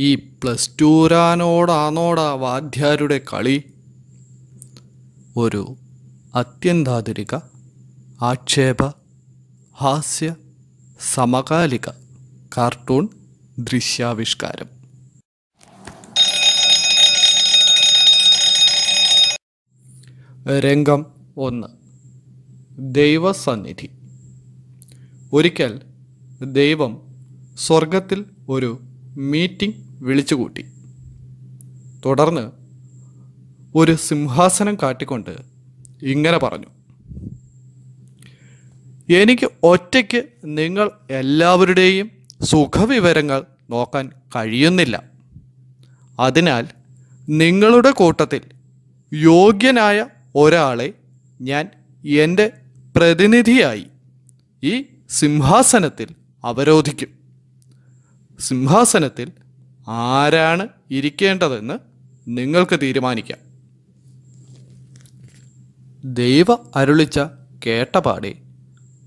ഈ പ്ലസ് ടൂരാനോടാണോടാ വാദ്യാരുടെ കളി. ഒരു അത്യന്താധുനിക ആക്ഷേപ ഹാസ്യ സമകാലിക കാർട്ടൂൺ ദൃശ്യാവിഷ്കാരം. രംഗം ഒന്ന്. ദൈവസന്നിധി. ഒരിക്കൽ ദൈവം സ്വർഗത്തിൽ ഒരു മീറ്റിംഗ് വിളിച്ചുകൂട്ടി. തുടർന്ന് ഒരു സിംഹാസനം കാട്ടിക്കൊണ്ട് ഇങ്ങനെ പറഞ്ഞു. എനിക്ക് ഒറ്റയ്ക്ക് നിങ്ങൾ എല്ലാവരുടെയും സുഖവിവരങ്ങൾ നോക്കാൻ കഴിയുന്നില്ല. അതിനാൽ നിങ്ങളുടെ കൂട്ടത്തിൽ യോഗ്യനായ ഒരാളെ ഞാൻ എന്റെ പ്രതിനിധിയായി ഈ സിംഹാസനത്തിൽ അവരോധിക്കും. സിംഹാസനത്തിൽ ആരാണ് ഇരിക്കേണ്ടതെന്ന് നിങ്ങൾക്ക് തീരുമാനിക്കാം. ദൈവ അരുളിച്ച കേട്ടപാടെ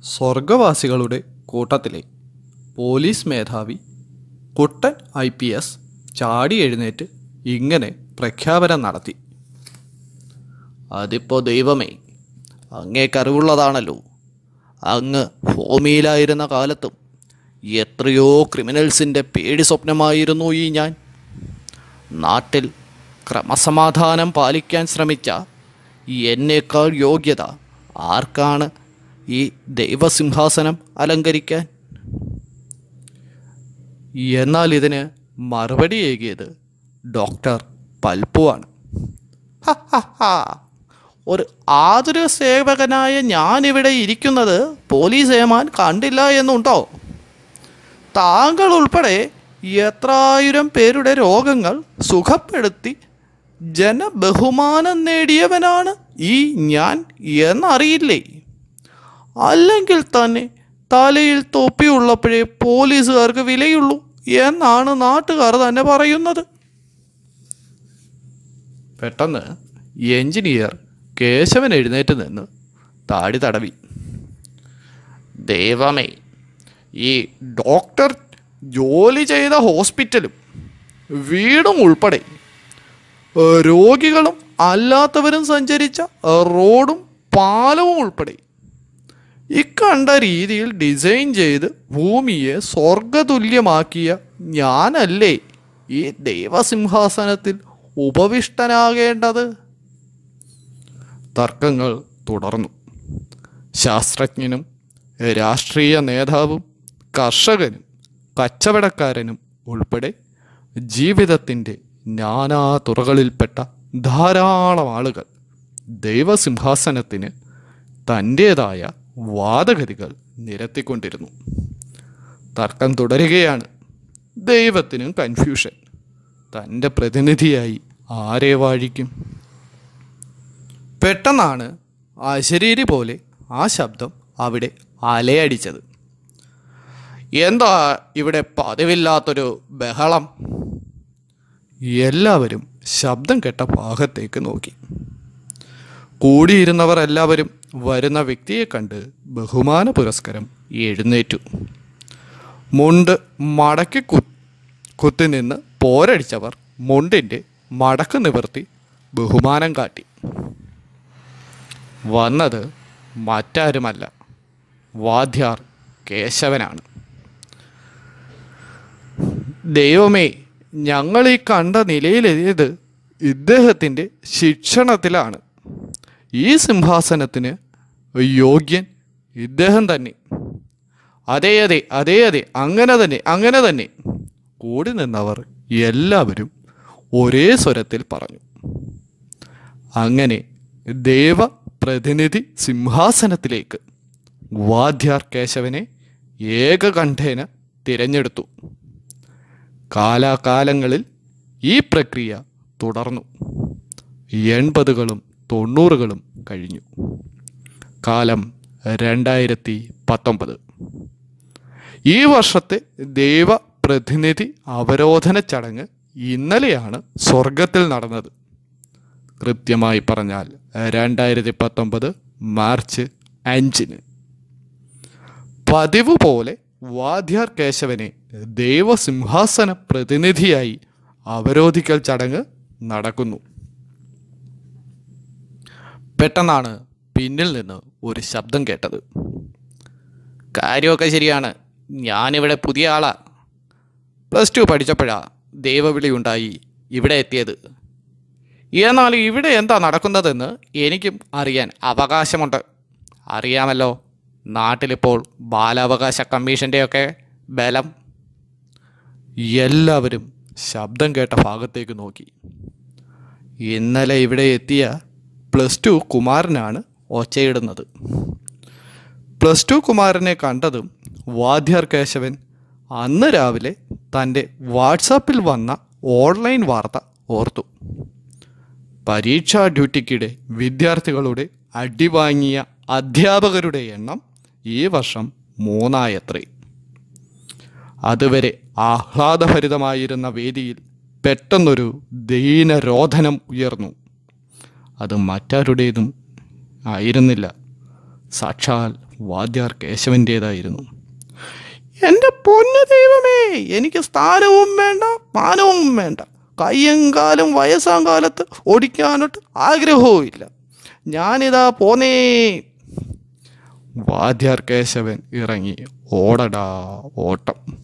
സ്വർഗവാസികളുടെ കൂട്ടത്തിലെ പോലീസ് മേധാവി കുട്ടൻ ഐ പി എസ് ചാടി എഴുന്നേറ്റ് ഇങ്ങനെ പ്രഖ്യാപനം നടത്തി. അതിപ്പോ ദൈവമേ അങ്ങേക്കറിവുള്ളതാണല്ലോ. അങ്ങ് ഭൂമിയിലായിരുന്ന കാലത്തും എത്രയോ ക്രിമിനൽസിന്റെ പേടി സ്വപ്നമായിരുന്നു ഈ ഞാൻ. നാട്ടിൽ ക്രമസമാധാനം പാലിക്കാൻ ശ്രമിച്ച എന്നേക്കാൾ യോഗ്യത ആർക്കാണ് ഈ ദൈവസിംഹാസനം അലങ്കരിക്കാൻ? എന്നാൽ ഇതിന് മറുപടി ഏകിയത് ഡോക്ടർ പൽപ്പുവാണ്. ഒരു ആതുര സേവകനായ ഞാനിവിടെ ഇരിക്കുന്നത് പോലീസ് ഏമാൻ കണ്ടില്ല എന്നുണ്ടോ? താങ്കൾ ഉൾപ്പെടെ എത്രായിരം പേരുടെ രോഗങ്ങൾ സുഖപ്പെടുത്തി ജനബഹുമാനം നേടിയവനാണ് ഈ ഞാൻ എന്നറിയില്ലേ? അല്ലെങ്കിൽ തന്നെ തലയിൽ തൊപ്പിയുള്ളപ്പോഴേ പോലീസുകാർക്ക് വിലയുള്ളൂ എന്നാണ് നാട്ടുകാർ തന്നെ പറയുന്നത്. പെട്ടെന്ന് എഞ്ചിനീയർ കേശവൻ എഴുന്നേറ്റ് നിന്ന് താടി തടവി. ദൈവമേ ഈ ഡോക്ടർ ജോലി ചെയ്ത ഹോസ്പിറ്റലും വീടും ഉൾപ്പെടെ രോഗികളും അല്ലാത്തവരും സഞ്ചരിച്ച റോഡും പാലവും ഉൾപ്പെടെ ഇക്കണ്ട രീതിയിൽ ഡിസൈൻ ചെയ്ത് ഭൂമിയെ സ്വർഗതുല്യമാക്കിയ ഞാനല്ലേ ഈ ദൈവസിംഹാസനത്തിൽ ഉപവിഷ്ടനാകേണ്ടത്? തർക്കങ്ങൾ തുടർന്നു. ശാസ്ത്രജ്ഞനും രാഷ്ട്രീയ നേതാവും കർഷകനും കച്ചവടക്കാരനും ഉൾപ്പെടെ ജീവിതത്തിന്റെ നാനാ തുറകളിൽപ്പെട്ട ധാരാളം ആളുകൾ ദൈവസിംഹാസനത്തിന് തന്റേതായ വാദഗതികൾ നിരത്തിക്കൊണ്ടിരുന്നു. തർക്കം തുടരുകയാണ്. ദൈവത്തിനും കൺഫ്യൂഷൻ. തന്റെ പ്രതിനിധിയായി ആരെ വാഴിക്കും? പെട്ടെന്നാണ് അശരീരി പോലെ ആ ശബ്ദം അവിടെ അലയടിച്ചത്. എന്താ ഇവിടെ പതിവില്ലാത്തൊരു ബഹളം? എല്ലാവരും ശബ്ദം കേട്ട ഭാഗത്തേക്ക് നോക്കി. കൂടിയിരുന്നവർ എല്ലാവരും വരുന്ന വ്യക്തിയെ കണ്ട് ബഹുമാന പുരസ്കരം എഴുന്നേറ്റു. മുണ്ട് മടക്കി കു കുത്തി നിന്ന് പോരടിച്ചവർ മുണ്ടിന്റെ മടക്ക് നിവർത്തി ബഹുമാനം കാട്ടി. വന്നത് മറ്റാരുമല്ല വാദ്യാർ കേശവനാണ്. ദൈവമേ ഞങ്ങൾ ഈ കണ്ട നിലയിലെത്തിയത് ഇദ്ദേഹത്തിന്റെ ശിക്ഷണത്തിലാണ്. ഈ സിംഹാസനത്തിന് യോഗ്യൻ ഇദ്ദേഹം തന്നെ. അതേ അതെ അതെ അതെ അങ്ങനെ തന്നെ അങ്ങനെ തന്നെ. കൂടി നിന്നവർ എല്ലാവരും ഒരേ സ്വരത്തിൽ പറഞ്ഞു. അങ്ങനെ ദേവ പ്രതിനിധി സിംഹാസനത്തിലേക്ക് വാദ്യാർ കേശവനെ ഏകകണ്ഠേന തിരഞ്ഞെടുത്തു. കാലാകാലങ്ങളിൽ ഈ പ്രക്രിയ തുടർന്നു. എൺപതുകളും തൊണ്ണൂറുകളും കഴിഞ്ഞു. കാലം രണ്ടായിരത്തി പത്തൊമ്പത് ഈ വർഷത്തെ ദൈവ പ്രതിനിധി അവരോധന ചടങ്ങ് ഇന്നലെയാണ് സ്വർഗത്തിൽ നടന്നത്. കൃത്യമായി പറഞ്ഞാൽ രണ്ടായിരത്തി പത്തൊമ്പത് മാർച്ച് അഞ്ചിന്. പതിവ് പോലെ വാദ്യാർ കേശവനെ ദേവസിംഹാസന പ്രതിനിധിയായി അവരോധിക്കൽ ചടങ്ങ് നടക്കുന്നു. പെട്ടെന്നാണ് പിന്നിൽ നിന്ന് ഒരു ശബ്ദം കേട്ടത്. കാര്യമൊക്കെ ശരിയാണ്. ഞാനിവിടെ പുതിയ ആളാ. പ്ലസ് ടു പഠിച്ചപ്പോഴാ ദൈവവിളി ഉണ്ടായി ഇവിടെ എത്തിയത്. എന്നാൽ ഇവിടെ എന്താ നടക്കുന്നതെന്ന് എനിക്കും അറിയാൻ അവകാശമുണ്ട്. അറിയാമല്ലോ. നാട്ടിലിപ്പോൾ ബാലാവകാശ കമ്മീഷന്റെയൊക്കെ ബലം എല്ലാവരും ശബ്ദം കേട്ട ഭാഗത്തേക്ക് നോക്കി. ഇന്നലെ ഇവിടെ എത്തിയ പ്ലസ് ടു കുമാരനാണ് ഒച്ചയിടുന്നത്. പ്ലസ് ടു കുമാരനെ കണ്ടതും വാദ്യാർ കേശവൻ അന്ന് രാവിലെ തന്റെ വാട്സാപ്പിൽ വന്ന ഓൺലൈൻ വാർത്ത ഓർത്തു. പരീക്ഷാ ഡ്യൂട്ടിക്കിടെ വിദ്യാർത്ഥികളുടെ അടിവാങ്ങിയ അധ്യാപകരുടെ എണ്ണം ഈ വർഷം മൂന്നായത്രേ. അതുവരെ ആഹ്ലാദഭരിതമായിരുന്ന വേദിയിൽ പെട്ടെന്നൊരു ദീനരോധനം ഉയർന്നു. അത് മറ്റാരുടേതും ആയിരുന്നില്ല. സാക്ഷാൽ വാദ്യാർ കേശവന്റേതായിരുന്നു. എന്റെ പൊന്നു ദൈവമേ എനിക്ക് സ്ഥാനവും വേണ്ട മാനവും വേണ്ട. കയ്യും കാലും വയസ്സാം കാലത്ത് ഓടിക്കാനൊട്ട് ആഗ്രഹവും ഇല്ല ഞാനിതാ പോന്നേ. വാദ്യാർ കേശവൻ ഇറങ്ങി. ഓടടാ ഓട്ടം.